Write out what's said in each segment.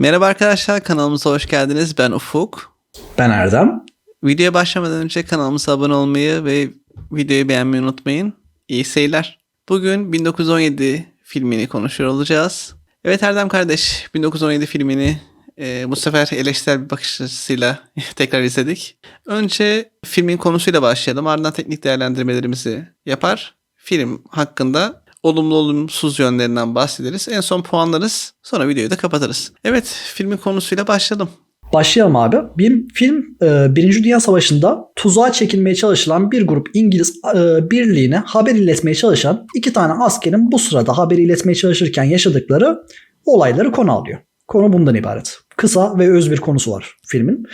Merhaba arkadaşlar kanalımıza hoş geldiniz. Ben Ufuk. Ben Erdem. Videoya başlamadan önce kanalımıza abone olmayı ve videoyu beğenmeyi unutmayın. İyi seyirler. Bugün 1917 filmini konuşuyor olacağız. Evet Erdem kardeş 1917 filmini e, bu sefer eleştirel bir bakış açısıyla tekrar izledik. Önce filmin konusuyla başlayalım. Ardından teknik değerlendirmelerimizi yapar. Film hakkında olumlu olumsuz yönlerinden bahsederiz. En son puanlarız. Sonra videoyu da kapatırız. Evet filmin konusuyla başlayalım. Başlayalım abi. Bir film e, Birinci Dünya Savaşı'nda tuzağa çekilmeye çalışılan bir grup İngiliz e, birliğine haber iletmeye çalışan iki tane askerin bu sırada haberi iletmeye çalışırken yaşadıkları olayları konu alıyor. Konu bundan ibaret. Kısa ve öz bir konusu var filmin.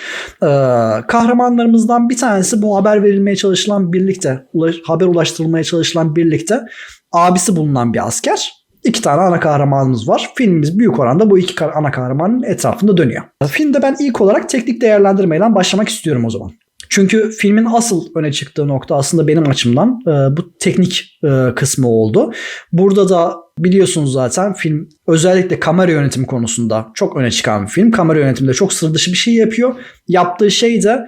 Ee, kahramanlarımızdan bir tanesi bu haber verilmeye çalışılan birlikte, haber ulaştırılmaya çalışılan birlikte abisi bulunan bir asker. İki tane ana kahramanımız var. Filmimiz büyük oranda bu iki ana kahramanın etrafında dönüyor. Filmde ben ilk olarak teknik değerlendirmeyle başlamak istiyorum o zaman. Çünkü filmin asıl öne çıktığı nokta aslında benim açımdan e, bu teknik e, kısmı oldu. Burada da biliyorsunuz zaten film özellikle kamera yönetimi konusunda çok öne çıkan bir film. Kamera yönetiminde çok sır dışı bir şey yapıyor. Yaptığı şey de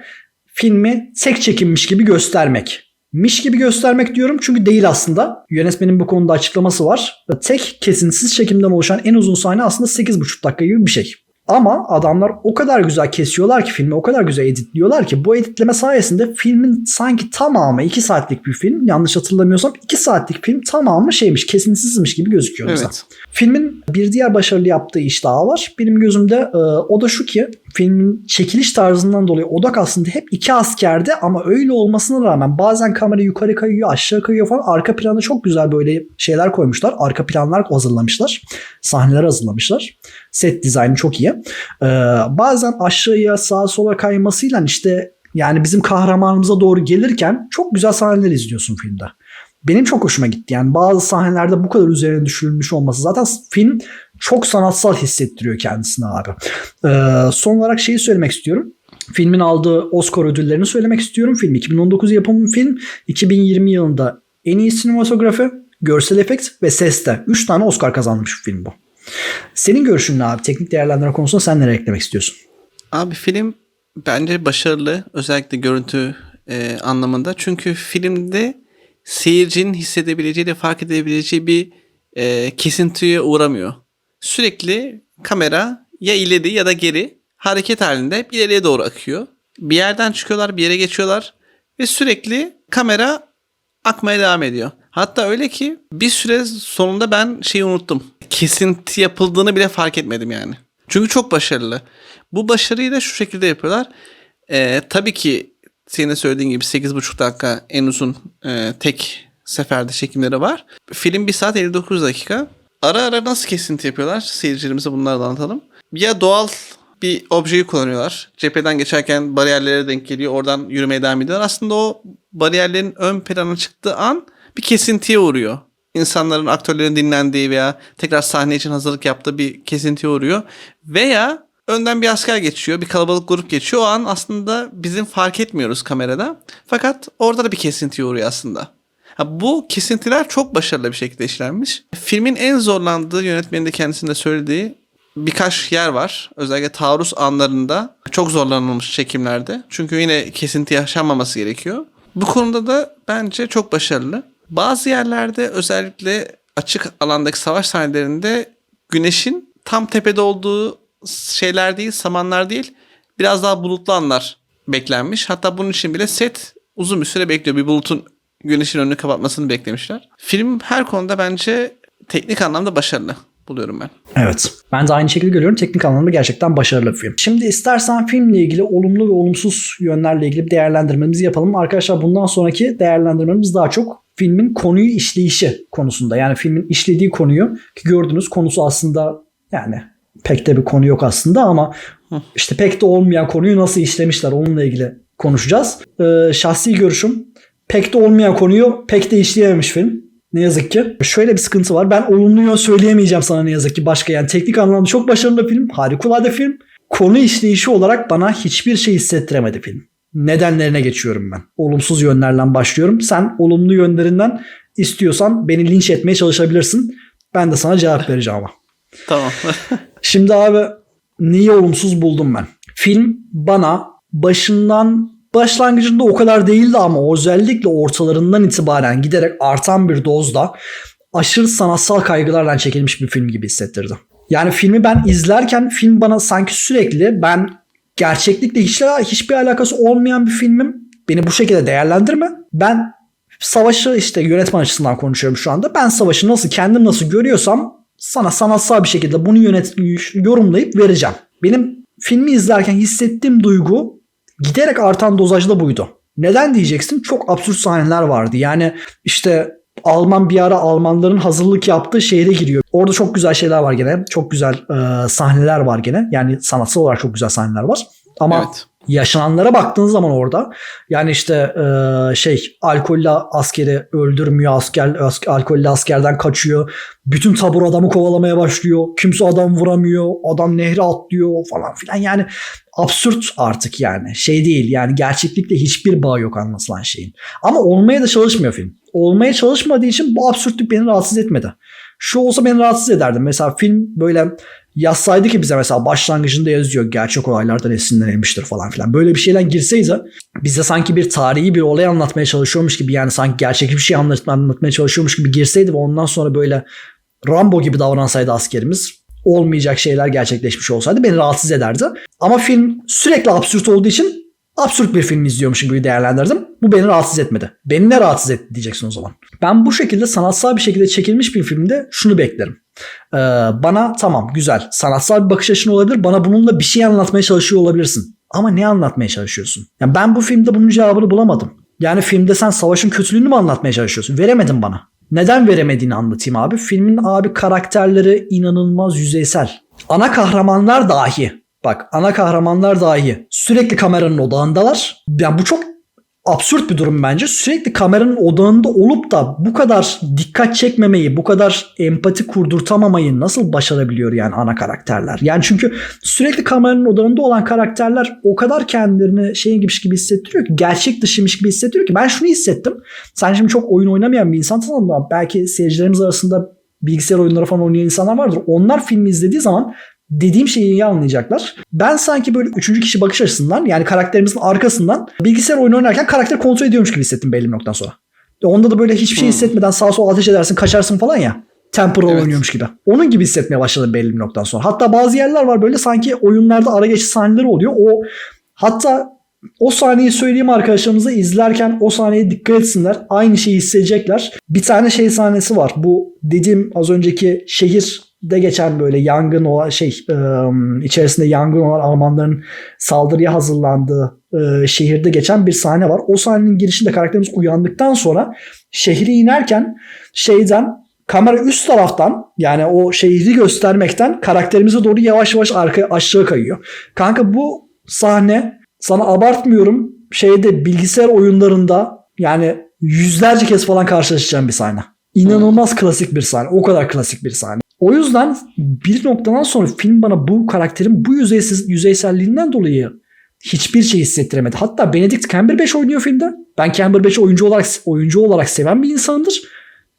filmi tek çekilmiş gibi göstermek. Miş gibi göstermek diyorum çünkü değil aslında. Yönetmenin bu konuda açıklaması var. Tek kesintisiz çekimden oluşan en uzun sahne aslında 8,5 dakika gibi bir şey. Ama adamlar o kadar güzel kesiyorlar ki filmi o kadar güzel editliyorlar ki bu editleme sayesinde filmin sanki tamamı 2 saatlik bir film yanlış hatırlamıyorsam 2 saatlik film tamamı şeymiş kesintisizmiş gibi gözüküyor bize. Evet. Filmin bir diğer başarılı yaptığı iş daha var. Benim gözümde e, o da şu ki filmin çekiliş tarzından dolayı odak aslında hep iki askerde ama öyle olmasına rağmen bazen kamera yukarı kayıyor aşağı kayıyor falan arka planda çok güzel böyle şeyler koymuşlar. Arka planlar hazırlamışlar. Sahneler hazırlamışlar. Set dizaynı çok iyi. Ee, bazen aşağıya sağa sola kaymasıyla işte yani bizim kahramanımıza doğru gelirken çok güzel sahneler izliyorsun filmde. Benim çok hoşuma gitti. Yani bazı sahnelerde bu kadar üzerine düşürülmüş olması. Zaten film çok sanatsal hissettiriyor kendisini abi. Ee, son olarak şeyi söylemek istiyorum. Filmin aldığı Oscar ödüllerini söylemek istiyorum. Film 2019 yapımı film. 2020 yılında en iyi sinematografi, görsel efekt ve seste 3 tane Oscar kazanmış film bu. Senin görüşün ne abi? Teknik değerlendirme konusunda sen nereye eklemek istiyorsun? Abi film bence başarılı özellikle görüntü e, anlamında. Çünkü filmde seyircinin hissedebileceği de fark edebileceği bir e, kesintiye uğramıyor. Sürekli kamera ya ileri ya da geri hareket halinde hep ileriye doğru akıyor. Bir yerden çıkıyorlar bir yere geçiyorlar ve sürekli kamera akmaya devam ediyor. Hatta öyle ki bir süre sonunda ben şeyi unuttum. Kesinti yapıldığını bile fark etmedim yani. Çünkü çok başarılı. Bu başarıyı da şu şekilde yapıyorlar. Ee, tabii ki senin söylediğin gibi 8,5 dakika en uzun e, tek seferde çekimleri var. Film 1 saat 59 dakika. Ara ara nasıl kesinti yapıyorlar? Seyircilerimize bunları da anlatalım. Ya doğal bir objeyi kullanıyorlar. Cepheden geçerken bariyerlere denk geliyor. Oradan yürümeye devam ediyorlar. Aslında o bariyerlerin ön plana çıktığı an bir kesintiye uğruyor. İnsanların, aktörlerin dinlendiği veya tekrar sahne için hazırlık yaptığı bir kesintiye uğruyor. Veya önden bir asker geçiyor, bir kalabalık grup geçiyor. O an aslında bizim fark etmiyoruz kamerada. Fakat orada da bir kesintiye uğruyor aslında. Ha, bu kesintiler çok başarılı bir şekilde işlenmiş. Filmin en zorlandığı yönetmenin de kendisinde söylediği birkaç yer var. Özellikle taarruz anlarında çok zorlanılmış çekimlerde. Çünkü yine kesinti yaşanmaması gerekiyor. Bu konuda da bence çok başarılı. Bazı yerlerde özellikle açık alandaki savaş sahnelerinde güneşin tam tepede olduğu şeyler değil, samanlar değil, biraz daha bulutlu anlar beklenmiş. Hatta bunun için bile set uzun bir süre bekliyor. Bir bulutun güneşin önünü kapatmasını beklemişler. Film her konuda bence teknik anlamda başarılı buluyorum ben. Evet. Ben de aynı şekilde görüyorum. Teknik anlamda gerçekten başarılı bir film. Şimdi istersen filmle ilgili olumlu ve olumsuz yönlerle ilgili bir değerlendirmemizi yapalım. Arkadaşlar bundan sonraki değerlendirmemiz daha çok filmin konuyu işleyişi konusunda. Yani filmin işlediği konuyu ki gördünüz konusu aslında yani pek de bir konu yok aslında ama işte pek de olmayan konuyu nasıl işlemişler onunla ilgili konuşacağız. Ee, şahsi görüşüm pek de olmayan konuyu pek de işleyememiş film. Ne yazık ki. Şöyle bir sıkıntı var. Ben olumlu yön söyleyemeyeceğim sana ne yazık ki. Başka yani teknik anlamda çok başarılı film. Harikulade film. Konu işleyişi olarak bana hiçbir şey hissettiremedi film. Nedenlerine geçiyorum ben. Olumsuz yönlerden başlıyorum. Sen olumlu yönlerinden istiyorsan beni linç etmeye çalışabilirsin. Ben de sana cevap vereceğim ama. Tamam. Şimdi abi neyi olumsuz buldum ben? Film bana başından başlangıcında o kadar değildi ama özellikle ortalarından itibaren giderek artan bir dozda aşırı sanatsal kaygılarla çekilmiş bir film gibi hissettirdi. Yani filmi ben izlerken film bana sanki sürekli ben gerçeklikle hiç, hiçbir alakası olmayan bir filmim. Beni bu şekilde değerlendirme. Ben savaşı işte yönetmen açısından konuşuyorum şu anda. Ben savaşı nasıl kendim nasıl görüyorsam sana sanatsal bir şekilde bunu yönet yorumlayıp vereceğim. Benim filmi izlerken hissettiğim duygu giderek artan dozajda buydu. Neden diyeceksin? Çok absürt sahneler vardı. Yani işte Alman bir ara Almanların hazırlık yaptığı şehre giriyor. Orada çok güzel şeyler var gene. Çok güzel e, sahneler var gene. Yani sanatsal olarak çok güzel sahneler var. Ama Evet. Yaşananlara baktığın zaman orada yani işte e, şey alkollü askeri öldürmüyor asker as- alkollü askerden kaçıyor. Bütün tabur adamı kovalamaya başlıyor. Kimse adam vuramıyor. Adam nehre atlıyor falan filan. Yani absürt artık yani. Şey değil yani gerçeklikle hiçbir bağ yok anlatılan şeyin. Ama olmaya da çalışmıyor film. Olmaya çalışmadığı için bu absürtlük beni rahatsız etmedi. Şu olsa beni rahatsız ederdi. Mesela film böyle yazsaydı ki bize mesela başlangıcında yazıyor gerçek olaylardan esinlenilmiştir falan filan. Böyle bir şeyler girseydi bize sanki bir tarihi bir olay anlatmaya çalışıyormuş gibi yani sanki gerçek bir şey anlat- anlatmaya çalışıyormuş gibi girseydi ve ondan sonra böyle Rambo gibi davransaydı askerimiz olmayacak şeyler gerçekleşmiş olsaydı beni rahatsız ederdi. Ama film sürekli absürt olduğu için absürt bir film izliyormuşum gibi değerlendirdim. Bu beni rahatsız etmedi. Beni ne rahatsız etti diyeceksin o zaman. Ben bu şekilde sanatsal bir şekilde çekilmiş bir filmde şunu beklerim. Ee, bana tamam güzel sanatsal bir bakış açın olabilir. Bana bununla bir şey anlatmaya çalışıyor olabilirsin. Ama ne anlatmaya çalışıyorsun? Yani ben bu filmde bunun cevabını bulamadım. Yani filmde sen savaşın kötülüğünü mü anlatmaya çalışıyorsun? Veremedin bana. Neden veremediğini anlatayım abi. Filmin abi karakterleri inanılmaz yüzeysel. Ana kahramanlar dahi bak ana kahramanlar dahi sürekli kameranın odağındalar. Yani bu çok absürt bir durum bence. Sürekli kameranın odağında olup da bu kadar dikkat çekmemeyi, bu kadar empati kurdurtamamayı nasıl başarabiliyor yani ana karakterler? Yani çünkü sürekli kameranın odağında olan karakterler o kadar kendilerini şey gibi gibi hissettiriyor ki gerçek dışıymış gibi hissettiriyor ki ben şunu hissettim. Sen şimdi çok oyun oynamayan bir insansın ama belki seyircilerimiz arasında bilgisayar oyunları falan oynayan insanlar vardır. Onlar filmi izlediği zaman dediğim şeyi iyi anlayacaklar. Ben sanki böyle üçüncü kişi bakış açısından yani karakterimizin arkasından bilgisayar oyunu oynarken karakter kontrol ediyormuş gibi hissettim belli bir noktadan sonra. Onda da böyle hiçbir şey Hmm. hissetmeden sağa sola ateş edersin kaçarsın falan ya. Temporal Evet. oynuyormuş gibi. Onun gibi hissetmeye başladım belli bir noktadan sonra. Hatta bazı yerler var böyle sanki oyunlarda ara geçiş sahneleri oluyor. O hatta o sahneyi söyleyeyim arkadaşlarımıza izlerken o sahneye dikkat etsinler. Aynı şeyi hissedecekler. Bir tane şey sahnesi var. Bu dediğim az önceki şehirde geçen böyle yangın olan şey içerisinde yangın olan Almanların saldırıya hazırlandığı şehirde geçen bir sahne var. O sahnenin girişinde karakterimiz uyandıktan sonra şehri inerken şeyden kamera üst taraftan yani o şehri göstermekten karakterimize doğru yavaş yavaş arka aşağı kayıyor. Kanka bu sahne sana abartmıyorum şeyde bilgisayar oyunlarında yani yüzlerce kez falan karşılaşacağım bir sahne. İnanılmaz klasik bir sahne. O kadar klasik bir sahne. O yüzden bir noktadan sonra film bana bu karakterin bu yüzeysiz, yüzeyselliğinden dolayı hiçbir şey hissettiremedi. Hatta Benedict Cumberbatch oynuyor filmde. Ben Cumberbatch'i oyuncu olarak oyuncu olarak seven bir insandır.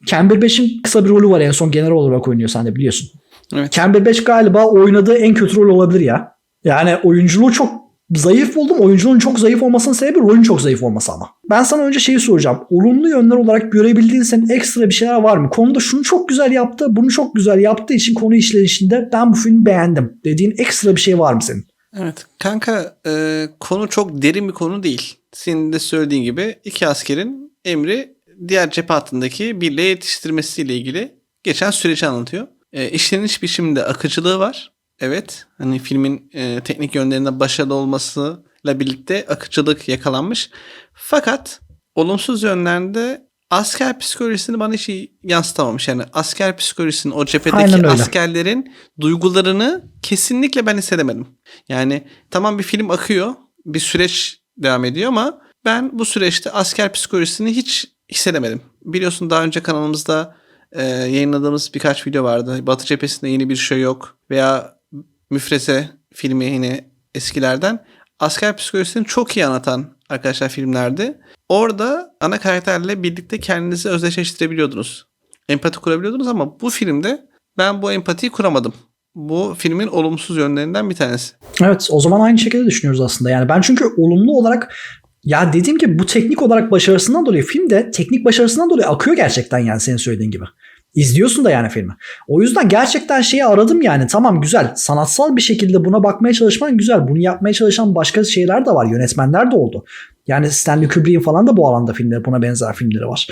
Cumberbatch'in kısa bir rolü var en son general olarak oynuyor sen de biliyorsun. Evet. Cumberbatch galiba oynadığı en kötü rol olabilir ya. Yani oyunculuğu çok zayıf buldum. Oyunculuğun çok zayıf olmasının sebebi rolün çok zayıf olması ama. Ben sana önce şeyi soracağım. Olumlu yönler olarak görebildiğin senin ekstra bir şeyler var mı? Konuda şunu çok güzel yaptı, bunu çok güzel yaptığı için konu işleyişinde ben bu filmi beğendim dediğin ekstra bir şey var mı senin? Evet. Kanka e, konu çok derin bir konu değil. Senin de söylediğin gibi iki askerin emri diğer cephe hattındaki birliğe yetiştirmesiyle ilgili geçen süreci anlatıyor. E, işleniş biçiminde akıcılığı var. Evet. Hani filmin e, teknik yönlerinde başarılı olmasıyla birlikte akıcılık yakalanmış. Fakat olumsuz yönlerde asker psikolojisini bana hiç yansıtamamış. Yani asker psikolojisinin o cephedeki askerlerin duygularını kesinlikle ben hissedemedim. Yani tamam bir film akıyor, bir süreç devam ediyor ama ben bu süreçte asker psikolojisini hiç hissedemedim. Biliyorsun daha önce kanalımızda e, yayınladığımız birkaç video vardı. Batı cephesinde yeni bir şey yok veya Müfreze filmi yine eskilerden asker psikolojisini çok iyi anlatan arkadaşlar filmlerdi. Orada ana karakterle birlikte kendinizi özdeşleştirebiliyordunuz. Empati kurabiliyordunuz ama bu filmde ben bu empatiyi kuramadım. bu filmin olumsuz yönlerinden bir tanesi. Evet o zaman aynı şekilde düşünüyoruz aslında. Yani ben çünkü olumlu olarak ya dediğim gibi bu teknik olarak başarısından dolayı film de teknik başarısından dolayı akıyor gerçekten yani senin söylediğin gibi. İzliyorsun da yani filmi. O yüzden gerçekten şeyi aradım yani tamam güzel sanatsal bir şekilde buna bakmaya çalışman güzel. Bunu yapmaya çalışan başka şeyler de var. Yönetmenler de oldu. Yani Stanley Kubrick'in falan da bu alanda filmleri buna benzer filmleri var.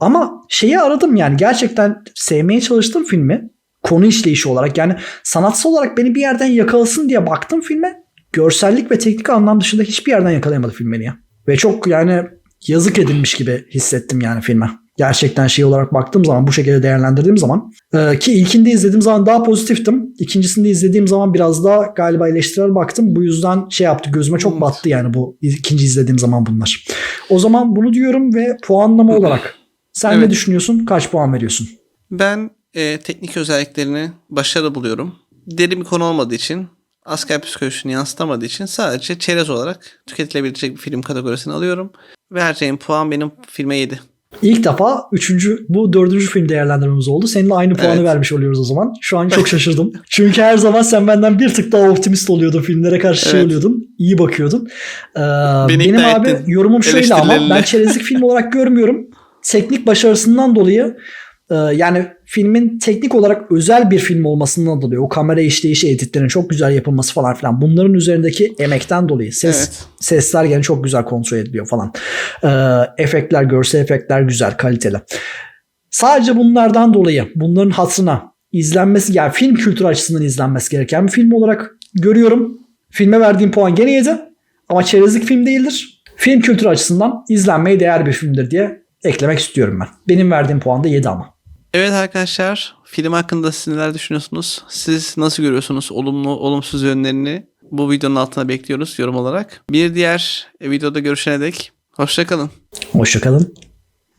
Ama şeyi aradım yani gerçekten sevmeye çalıştım filmi. Konu işleyişi olarak yani sanatsal olarak beni bir yerden yakalasın diye baktım filme. Görsellik ve teknik anlam dışında hiçbir yerden yakalayamadı film beni ya. Ve çok yani yazık edilmiş gibi hissettim yani filme. Gerçekten şey olarak baktığım zaman bu şekilde değerlendirdiğim zaman e, ki ilkinde izlediğim zaman daha pozitiftim. İkincisinde izlediğim zaman biraz daha galiba eleştirel baktım. Bu yüzden şey yaptı gözüme çok battı yani bu ikinci izlediğim zaman bunlar. O zaman bunu diyorum ve puanlama olarak sen ne Evet. düşünüyorsun? Kaç puan veriyorsun? Ben e, teknik özelliklerini başarılı buluyorum. Derin bir konu olmadığı için, asker psikolojisini yansıtamadığı için sadece çerez olarak tüketilebilecek bir film kategorisini alıyorum. Vereceğim puan benim filme 7. İlk defa üçüncü, bu dördüncü film değerlendirmemiz oldu. Seninle aynı puanı Evet. vermiş oluyoruz o zaman. Şu an çok şaşırdım. Çünkü her zaman sen benden bir tık daha optimist oluyordun. Filmlere karşı şey Evet. oluyordun. iyi bakıyordun. Ee, Beni benim abi ettin. yorumum şöyle ama ben çerezlik film olarak görmüyorum. Teknik başarısından dolayı e, yani filmin teknik olarak özel bir film olmasından dolayı o kamera işleyişi editlerin çok güzel yapılması falan filan bunların üzerindeki emekten dolayı ses Evet. sesler gene çok güzel kontrol ediliyor falan. Ee, efektler, görsel efektler güzel, kaliteli. Sadece bunlardan dolayı, bunların hatırına izlenmesi, yani film kültürü açısından izlenmesi gereken bir film olarak görüyorum. Filme verdiğim puan gene 7 ama çerezlik film değildir. Film kültürü açısından izlenmeye değer bir filmdir diye eklemek istiyorum ben. Benim verdiğim puan da 7 ama. Evet arkadaşlar, film hakkında siz neler düşünüyorsunuz? Siz nasıl görüyorsunuz olumlu, olumsuz yönlerini? Bu videonun altına bekliyoruz yorum olarak. Bir diğer videoda görüşene dek hoşçakalın. Hoşçakalın.